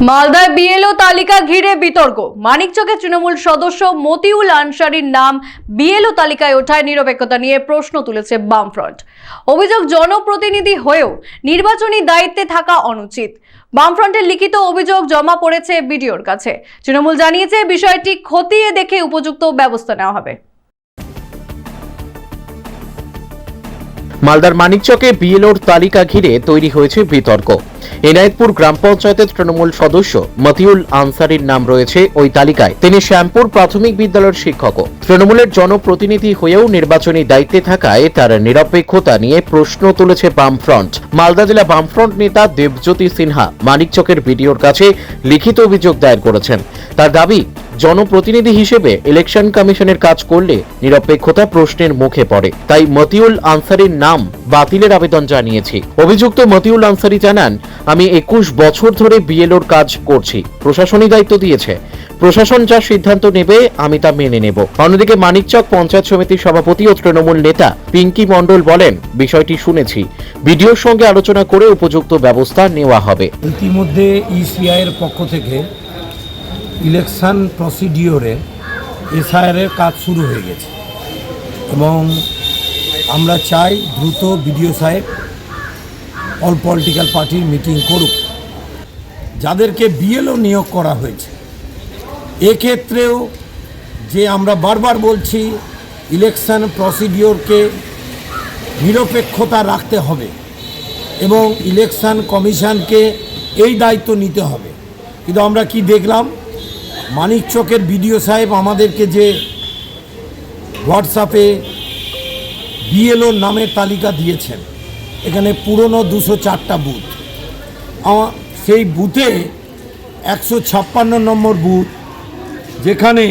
মালদায় বিএলও তালিকা ঘিরে বিতর্ক। মানিকচকের তৃণমূল সদস্য মতিউল আনসারির নাম বিএলও তালিকায় ওঠায় নিরপেক্ষতা নিয়ে প্রশ্ন তুলেছে বামফ্রন্ট। অভিযোগ জনপ্রতিনিধি হয়েও নির্বাচনী দায়িত্বে থাকা অনুচিত। বামফ্রন্টের লিখিত অভিযোগ জমা পড়েছে বিডিওর কাছে। তৃণমূল জানিয়েছে, বিষয়টি খতিয়ে দেখে উপযুক্ত ব্যবস্থা নেওয়া হবে। মালদার মানিকচকে বিএলওর তালিকা ঘিরে তৈরি হয়েছে বিতর্ক। এনায়েতপুর গ্রাম পঞ্চায়েতের তৃণমূল সদস্য মতিউল আনসারির নাম রয়েছে ওই তালিকায়। তিনি শ্যামপুর প্রাথমিক বিদ্যালয়ের শিক্ষকও। তৃণমূলের জনপ্রতিনিধি হয়েও নির্বাচনী দায়িত্বে থাকায় তার নিরপেক্ষতা নিয়ে প্রশ্ন তুলেছে বামফ্রন্ট। মালদা জেলা বামফ্রন্ট নেতা দেবজ্যোতি সিনহা মানিকচকের বিডিওর কাছে লিখিত অভিযোগ দায়ের করেছেন। তার দাবি জনপ্রতিনিধি হিসেবে ইলেকশন কমিশনের কাজ করলে নিরপেক্ষতা প্রশ্নের মুখে পড়ে। তাই মতিউল আনসারির নাম বাতিলের আবেদন জানিয়েছি। অভিযুক্ত মতিউল আনসারি জানান, আমি একুশ বছর ধরে বিএলওর কাজ করছি। প্রশাসনিক দায়িত্ব দিয়েছে। প্রশাসন যা সিদ্ধান্ত নেবে, আমি তা মেনে নেব। অন্যদিকে মানিকচক পঞ্চায়েত সমিতির সভাপতি ও তৃণমূল নেতা পিঙ্কি মণ্ডল বলেন, বিষয়টি শুনেছি। বিডিওর সঙ্গে আলোচনা করে উপযুক্ত ব্যবস্থা নেওয়া হবে। ইতিমধ্যে ইসিআইয়ের পক্ষ থেকে ইলেকশন প্রসিডিওরে এসআইআরের কাজ শুরু হয়ে গেছে। এবং আমরা চাই দ্রুত বিডিও সাহেব অল পলিটিক্যাল পার্টির মিটিং করুক। যাদেরকে বিএলও নিয়োগ করা হয়েছে, এক্ষেত্রেও যে আমরা বারবার বলছি, ইলেকশন প্রসিডিওরকে নিরপেক্ষতা রাখতে হবে এবং ইলেকশন কমিশনকে এই দায়িত্ব নিতে হবে। কিন্তু আমরা কি দেখলাম? মানিকচকের বিডিও সাহেব আমাদেরকে যে হোয়াটসঅ্যাপে বিএলওর নামের তালিকা দিয়েছেন, এখানে পুরনো দুশো চারটা বুথ। সেই বুথে একশো ছাপ্পান্ন নম্বর বুথ, যেখানে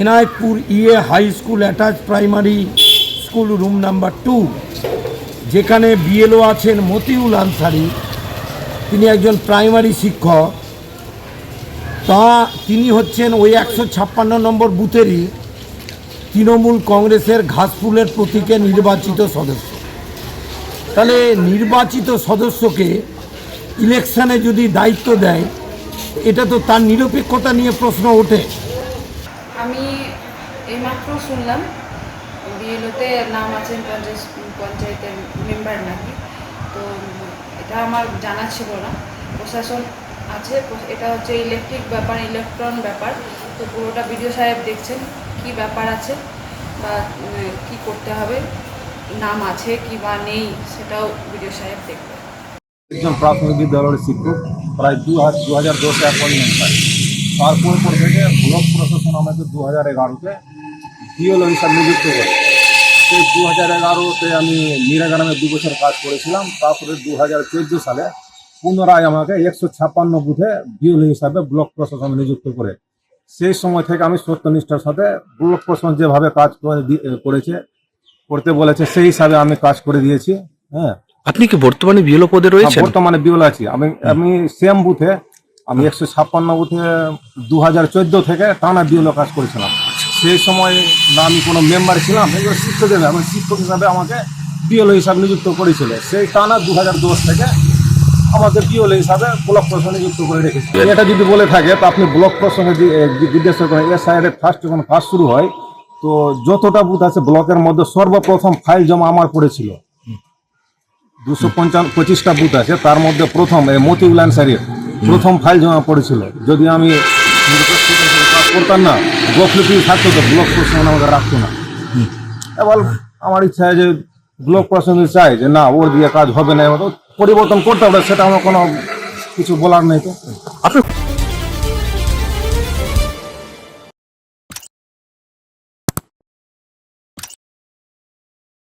Enayatpur E A high school attach primary school room number two, যেখানে বিএলও আছেন মতিউল আনসারি। তিনি একজন প্রাইমারি শিক্ষক। তা তিনি হচ্ছেন ওই একশো ছাপ্পান্ন নম্বর বুথেরই তৃণমূল কংগ্রেসের ঘাসফুলের প্রতীকে নির্বাচিত সদস্য। তাহলে নির্বাচিত সদস্যকে ইলেকশনে যদি দায়িত্ব দেয়, এটা তো তার নিরপেক্ষতা নিয়ে প্রশ্ন ওঠে। আমি এইমাত্র শুনলাম বিএলওতে নাম আছেন পঞ্চায়েত পঞ্চায়েতের মেম্বার নাকি, তো এটা আমার জানা ছিল না। প্রশাসন আছে এটা হচ্ছে ইলেকট্রিক ব্যাপার ইলেকট্রন ব্যাপার। তো পুরোটা বিডিও সাহেব দেখছেন কি ব্যাপার আছে বা কি করতে হবে, নাম আছে কি বা নেই, সেটাও বিডিও সাহেব দেখবে। একজন প্রাথমিক বিদ্যালয়ের শিক্ষক, প্রায় দু হাজার দু হাজার দশে অ্যাপয়েন্টমেন্ট তারপর পর থেকে ব্লক প্রশাসন আমাকে দু হাজার এগারোতে বিএলও হিসাবে নিযুক্ত করে। সেই দু হাজার এগারোতে আমি নিরাগ্রামে দু বছর কাজ করেছিলাম। তারপরে দু হাজার চোদ্দ সালে পুনরায় আমাকে একশো ছাপ্পান্ন বুথে বিএলও হিসাবে ব্লক প্রশাসন নিযুক্ত করে। সেই সময় থেকে আমি সত্যনিষ্ঠার সাথে ব্লক প্রশাসন যেভাবে কাজ করেছে করতে বলেছে সেই হিসাবে আমি কাজ করে দিয়েছি হ্যাঁ। আপনি কি বর্তমানে বিএলও পদে রয়েছে বর্তমানে বিওল আছি। আমি আমি সেম বুথে আমি একশো ছাপ্পান্ন বুথে দু হাজার চোদ্দ থেকে টানা বিএলও কাজ করেছিলাম। সেই সময় না আমি কোনো মেম্বার ছিলাম এগুলো শিক্ষক হিসাবে আমি শিক্ষক হিসাবে আমাকে বিওলো হিসাবে নিযুক্ত করেছিল। সেই টানা দু হাজার দশ থেকে আমাকে বিওলো হিসাবে ব্লক প্রশাসনে নিযুক্ত করে রেখেছি? এটা যদি বলে থাকে, তো আপনি ব্লক প্রশাসনে জিজ্ঞাসা করেন এর সাইডে ফার্স্ট যখন কাজ শুরু হয়, তো যতটা বুথ আছে ব্লকের মধ্যে সর্বপ্রথম ফাইল জমা আমার পড়েছিল। দুশো পঞ্চান্ন পঁচিশটা বুথ আছে, তার মধ্যে প্রথম মতিউল আনসারির প্রথম ফাইল জমা পড়েছিল। যদি আমি কাজ করতাম না গফলিপি থাকতো তো ব্লক প্রশাসন আমাকে রাখতো না। এবার আমার ইচ্ছা যে ব্লক প্রশাসন চাই যে না, ওর দিয়ে কাজ হবে না, এবার পরিবর্তন করতে হবে সেটা আমার কোনো কিছু বলার নেই তো।